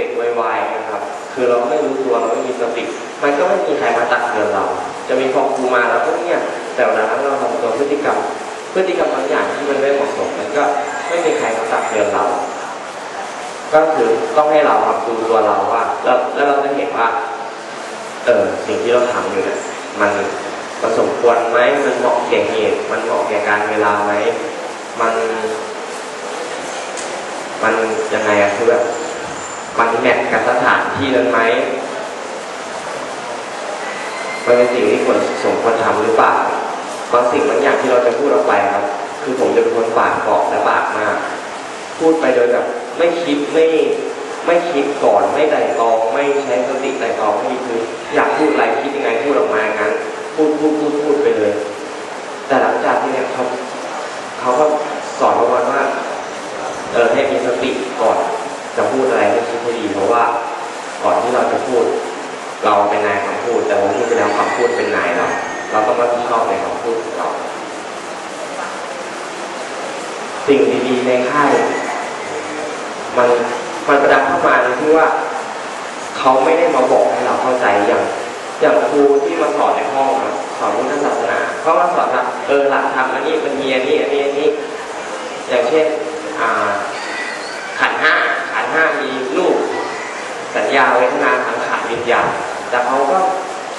วกไวๆนะครับ คือเราไม่รู้ตัวเราไม่มีสติมันก็ไม่มีใครมาตักเตือนเรา จะมีพอครูมาแล้วก็เนี่ยแต่เวลานั้นเราทำตัวพฤติกรรม พฤติกรรมบางอย่างที่มันไม่เหมาะสมมันก็ไม่มีใครมาตักเตือนเรา ก็คือต้องให้เราครับดูตัวเราว่าแล้วแล้วเราจะเห็นว่าเออสิ่งที่เราทำอยู่เนี่ยมันมันสมควรไหมมันเหมาะแก่เหตุมันเหมาะแก่การเวลาไหมมัน มันยังไงอะคือแบบ มันแมทกับสถานที่นั้นไหมมันเป็นสิ่งที่ควรสมควรทำหรือเปล่าบางสิ่งบางอย่างที่เราจะพูดออกไปครับ คือผมจะเป็นคนปากบอกและปากมาก พูดไปโดยแบบไม่คิดไม่ไม่คิดก่อนไม่ไต่ตอง ไม่ใช้สติไต่ตองไม่มีคือ อยากพูดอะไรคิดยังไงพูดออกมาอย่างนั้น พูดพูดพูดพูดไปเลย แต่หลังจากที่เนี่ยเขาเขาก็สอนประมาณว่าเออให้มีสติก่อนจะพูดอะไรให้ คิดให้ดีเพราะว่าก่อนที่เราจะพูด เราเป็นนายคำพูด แต่วันที่ไปแล้วคำพูดเป็นนายเราเราต้องรับผิดชอบในคำพูดของเรา สิ่งดีๆในค่ายมันมันประดับเข้ามาในที่ว่า เขาไม่ได้มาบอกให้เราเข้าใจอย่างอย่างครูที่มาสอนในห้องนะสอนพุทธศาสนาเขามาสอนว่าเออหลักธรรมอันนี้มันมีอันนี้อันนี้อันนี้ อย่างเช่น อ่าขันห้า ห้ามีรูปสัญญาเวทนาสังขารวิญญาณแต่เขาก็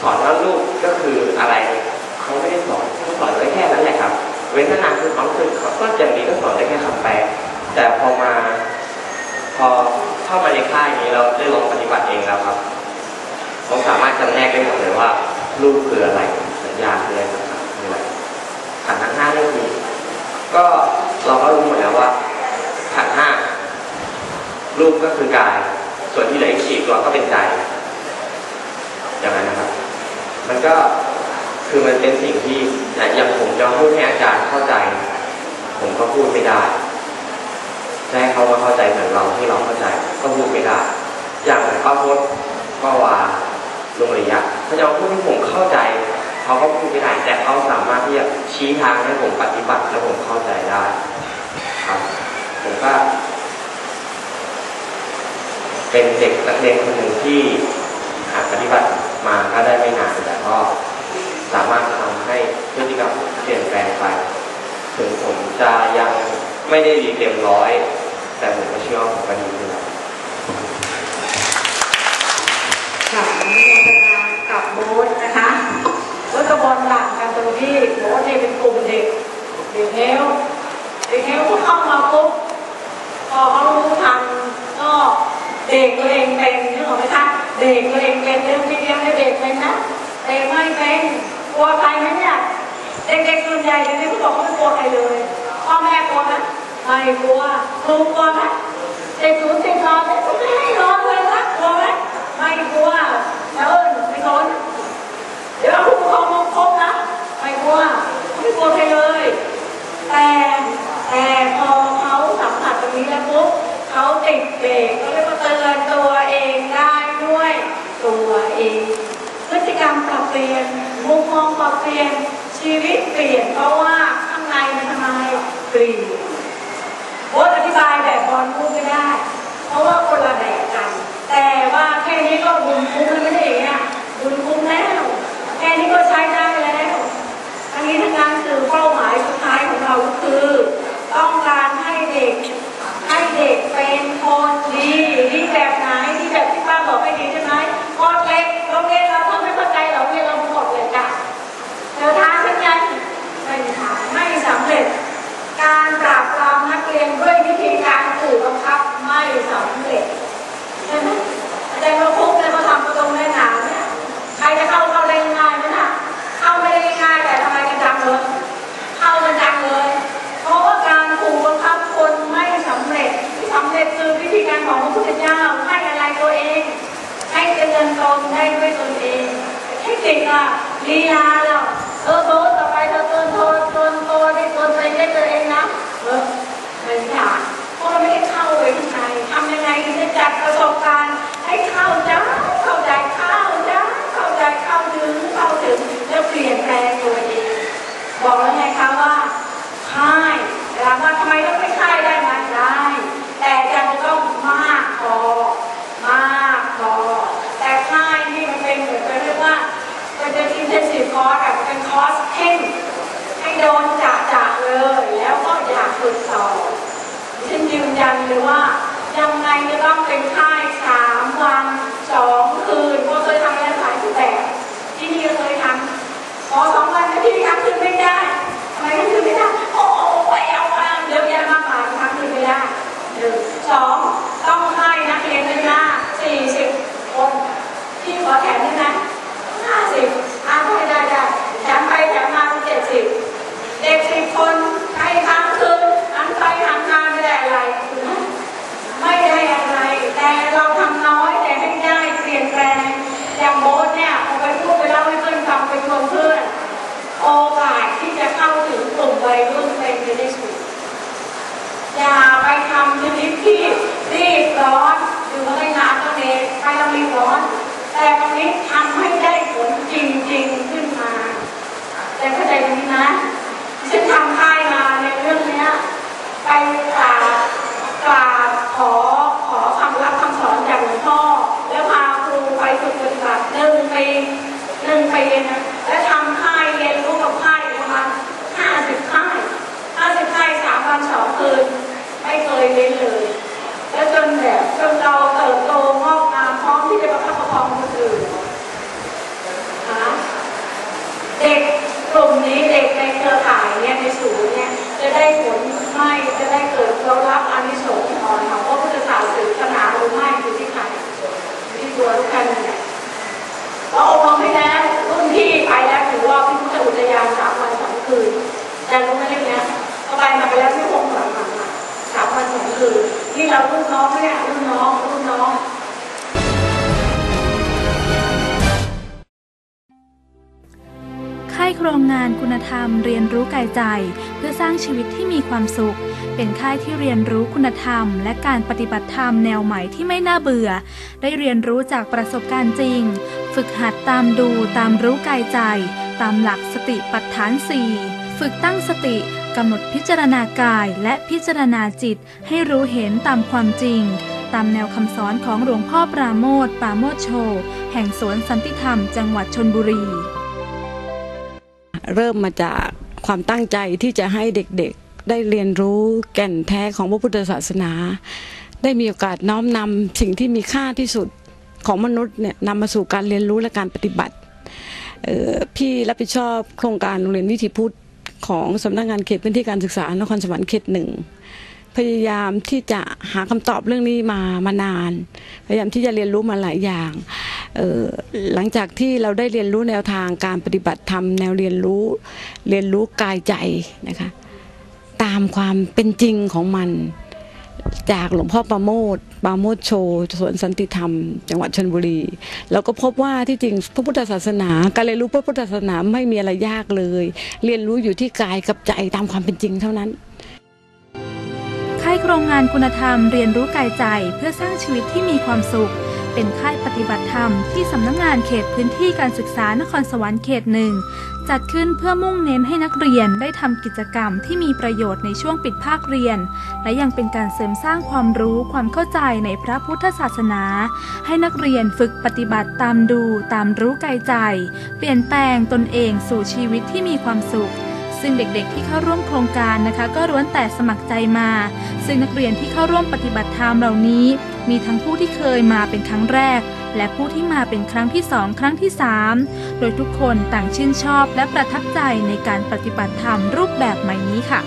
สอนว่ารูปก็คืออะไรเขาไม่ได้สอนเขาสอนไว้แค่นั้นแหละครับ เวทนาคือความรู้สึกเขาก็อย่างนี้ก็สอนได้แค่คำแปลแต่พอมา พอเข้ามาในค่ายนี้เราได้ลองปฏิบัติเองแล้วครับผมสามารถจำแนกได้หมดเลยว่ารูปคืออะไรสัญญาคืออะไร ขันธ์ทั้งห้านี่คือก็เราก็รู้หมดแล้วว่า ขันธ์ห้า รูปก็คือกาย ส่วนที่เหลืออีกสี่ตัวก็เป็นใจอย่างนั้นนะครับ มันก็คือมันเป็นสิ่งที่อย่างผมจะพูดให้อาจารย์เข้าใจ ผมก็พูดไม่ได้จะให้เขามาเข้าใจเหมือนเราที่เราเข้าใจ ก็พูดไม่ได้ อย่างป้าพจน์ป้าวาลุงระยะเขาจะพูดให้ผมเข้าใจเขาก็พูดไม่ได้แต่เขาสามารถที่จะชี้ทางให้ผมปฏิบัติและผมเข้าใจได้ครับผมก็ เป็นเด็กนักเรียนคนหนึ่งที่หากปฏิบัติมาก็ได้ไม่นานแต่ก็สามารถทำให้พฤติกรรมผมเปลี่ยนแปลงไป ถึงผมจะยังไม่ได้ดีเต็มร้อย แต่ผมก็เชื่อว่าผมก็ดีขึ้นแล้วค่ะอนุโมทนากับโบ๊ทนะคะโบ๊ทกับบอลต่างกันตรงที่โบ๊ทเนี่ยเป็นกลุ่มเด็ก เด็กเฮลเด็กเฮลก็เข้ามาปุ๊บพอเขารู้ทันก็เด็กตัวเองเป็นนึกออกไหมคะเด็กตัวเองเป็นเรื่องที่เลี้ยงให้เด็กเป็นนะเด็กไม่เป็นก ลัวใครไหมเนี่ยเด็กๆส่วนใหญ่เดี๋ยวนี้เขาบอกเขาไม่กลัวใครเลยพ่อแม่กลัวไหมไม่กลัวครูกลัวไหมเด็กศูนย์เด็กนอนเนี่ยไม่ให้นอนเลยนะกลัวไหมไม่กลัวแล้วเอิญไม่สนเดี๋ยวผู้ปกครองมองครบนะไม่กลัวไม่กลัวใครเลย แต่แต่พอเขาสัมผัสตรงนี้แล้วปุ๊บเขาติดเบรกเขาเรียกว่าเตือนตัวเองได้ด้วยตัวเอง พฤติกรรมปรับเปลี่ยน มุมมองปรับเปลี่ยน ชีวิตเปลี่ยน เพราะว่าข้างในมันทำไมเปลี่ยน โอ๊ตอธิบายแบบบอลพูดไม่ได้ เพราะว่าคนละแบบกัน แต่ว่าแค่นี้ก็บุญคุ้มแล้วไม่ใช่อย่างเงี้ยบุญคุ้มแล้ว แค่นี้ก็ใช้ได้แล้วทั้งนี้ทั้งนั้นคือเป้าหมายสุดท้ายของเราก็คือ ต้องการให้เด็ก ให้เด็กเป็นคนดีดีแบบไหนดีแบบที่ป้าบอกให้ดีใช่ไหมกอดเล็กโรงเรียนเราถ้าไม่เข้าใจเราเรียนเรากอดเล็กอะเจอท้าฉันยังไม่ท้าไม่สำเร็จ การปราบปรามนักเรียนด้วยวิธีการขู่บังคับไม่สำเร็จใช่ไหมอาจารย์มาคุกเนี่ยมาทำประตูแม่หนาวเนี่ยใครจะเข้าเข้าได้ง่ายไหมน่ะเข้าไม่ได้ง่ายแต่ทำไมกันจังเลยเข้ากันจังเลย เพราะว่าการขู่บังคับคนไม่สำเร็จที่สำเร็จคือวิธีการของพระพุทธเจ้าให้อะไรตัวเอง ให้เตือนตน ได้ด้วยตนเองเทคนิคอะลีลาเราเออโบต่อไปเธอเตือนโทนเตือนตัวได้ตนเองได้ตัวเองนะเออ คอร์สแบบเป็นคอร์สเข่งให้โดนจ่าจ่าเลย แล้วก็อยากฝึกสอนฉันยืนยันเลยว่ายังไงจะต้องเป็นค่า รุ่ได้ถูกอย่าไปทำชนิดที่รีบร้อนอยู่มาได้นานก็เองไปแล้วรีบร้อน แต่ตรงนี้ทำให้ได้ผลจริงๆขึ้นมา แต่เข้าใจตรงนี้นะฉันทำค่ายมาในเรื่องนี้ไปกราบกราบขอขอคำรับคำสอนจากหลวงพ่อ แล้วพาครูไปฝึกปฏิบัติหนึ่งปีหนึ่งปีนะแล้วทำค่ายเรียนรู้กับค่ายประมาณห้าสิบค่ายห้าสิบค่ายสามวันสองคืน ไม่เคยเว้นเลย แล้วจนแบบจนเราเติบโตงอกงามพร้อมที่จะประคับประคองคนอื่นนะ เด็กกลุ่ม นี้เด็กในเครือข่ายเนี่ยในศูนย์เนี่ยจะได้ผลไม่จะได้เกิดเรารับอานิสงส์ของของพระพุทธศาสนาหรือไม่อยู่ที่ใครอยู่ที่ตัวทุกท่านนี่แหละเราอบรมให้แล้วรุ่นพี่ไปแล้วถือว่าพิพิธอุทยานสามวันสองคืนแต่รู้ไหมเรื่องเนี้ก็ไปมาไปแล้วที่วงหลังมาสามวันสองคืนที่เรารุ่นน้องเนี่ยรุ่นน้องรุ่นน้อง โครงงานคุณธรรมเรียนรู้กายใจ เพื่อสร้างชีวิตที่มีความสุข เป็นค่ายที่เรียนรู้คุณธรรม และการปฏิบัติธรรมแนวใหม่ที่ไม่น่าเบื่อ ได้เรียนรู้จากประสบการณ์จริง ฝึกหัดตามดูตามรู้กายใจ ตามหลักสติปัฏฐาน4ฝึกตั้งสติกำหนดพิจารณากายและพิจารณาจิต ให้รู้เห็นตามความจริง ตามแนวคำสอนของหลวงพ่อปราโมทปราโมทโช แห่งสวนสันติธรรมจังหวัดชนบุรี เริ่มมาจากความตั้งใจที่จะให้เด็กๆ ได้เรียนรู้แก่นแท้ของพระพุทธศาสนา ได้มีโอกาสน้อมนำสิ่งที่มีค่าที่สุดของมนุษย์เนี่ยนำมาสู่การเรียนรู้และการปฏิบัติออพี่รับผิดชอบโครงการโรงเรียนวิถีพุทธของสำนักงานเขตพื้นที่การศึกษานครสวรรค์เขตหนึ่งพยายามที่จะหาคำตอบเรื่องนี้มามานาน พยายามที่จะเรียนรู้มาหลายอย่าง หลังจากที่เราได้เรียนรู้แนวทางการปฏิบัติธรรมแนวเรียนรู้เรียนรู้กายใจนะคะตามความเป็นจริงของมัน จากหลวงพ่อประโมทปาโมทโชสวนสันติธรรม จังหวัดชนบุรี เราก็พบว่าที่จริงพระพุทธศาสนา การเรียนรู้พระพุทธศาสนาไม่มีอะไรยากเลย เรียนรู้อยู่ที่กายกับใจตามความเป็นจริงเท่านั้นค่ายโครงงานคุณธรรมเรียนรู้กายใจเพื่อสร้างชีวิตที่มีความสุข เป็นค่ายปฏิบัติธรรมที่สำนักงานเขตพื้นที่การศึกษานครสวรรค์เขตหนึ่งจัดขึ้นเพื่อมุ่งเน้นให้นักเรียนได้ทำกิจกรรมที่มีประโยชน์ในช่วงปิดภาคเรียน และยังเป็นการเสริมสร้างความรู้ความเข้าใจในพระพุทธศาสนา ให้นักเรียนฝึกปฏิบัติตามดูตามรู้กายใจ เปลี่ยนแปลงตนเองสู่ชีวิตที่มีความสุขซึ่งเด็กๆที่เข้าร่วมโครงการนะคะ ก็ล้วนแต่สมัครใจมา ซึ่งนักเรียนที่เข้าร่วมปฏิบัติธรรมเหล่านี้ มีทั้งผู้ที่เคยมาเป็นครั้งแรก และผู้ที่มาเป็นครั้งที่สองครั้งที่สามโดยทุกคนต่างชื่นชอบและประทับใจในการปฏิบัติธรรมรูปแบบใหม่นี้ค่ะ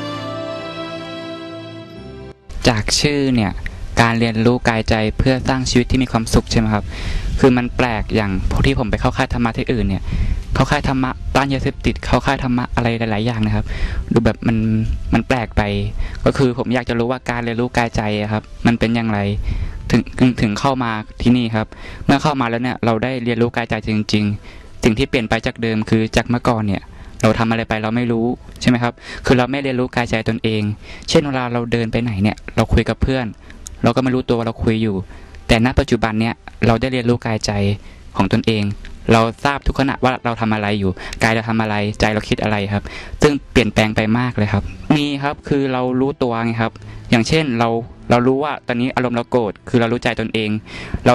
จากชื่อเนี่ยการเรียนรู้กายใจเพื่อสร้างชีวิตที่มีความสุขใช่ไหมครับ คือมันแปลกอย่างพวกที่ผมไปเข้าค่ายธรรมะที่อื่นเนี่ย เข้าค่ายธรรมะต้านยาเสพติด เข้าค่ายธรรมะอะไรหลาย ๆ อย่างนะครับ ดูแบบมันมันแปลกไป ก็คือผมอยากจะรู้ว่าการเรียนรู้กายใจครับ มันเป็นอย่างไร ถึงถึงถึงเข้ามาที่นี่ครับ เมื่อเข้ามาแล้วเนี่ยเราได้เรียนรู้กายใจจริง ๆ สิ่งที่เปลี่ยนไปจากเดิมคือจากเมื่อก่อนเนี่ย เราทำอะไรไปเราไม่รู้ใช่ไหมครับ คือเราไม่เรียนรู้กายใจตนเอง เช่นเวลาเราเดินไปไหนเนี่ยเราคุยกับเพื่อน เราก็ไม่รู้ตัวว่าเราคุยอยู่ แต่ณปัจจุบันเนี่ยเราได้เรียนรู้กายใจของตนเอง เราทราบทุกขณะว่าเราทำอะไรอยู่กายเราทำอะไรใจเราคิดอะไรครับ ซึ่งเปลี่ยนแปลงไปมากเลยครับ มีครับคือเรารู้ตัวไงครับ อย่างเช่นเราเรารู้ว่าตอนนี้อารมณ์เราโกรธคือเรารู้ใจตนเอง เรา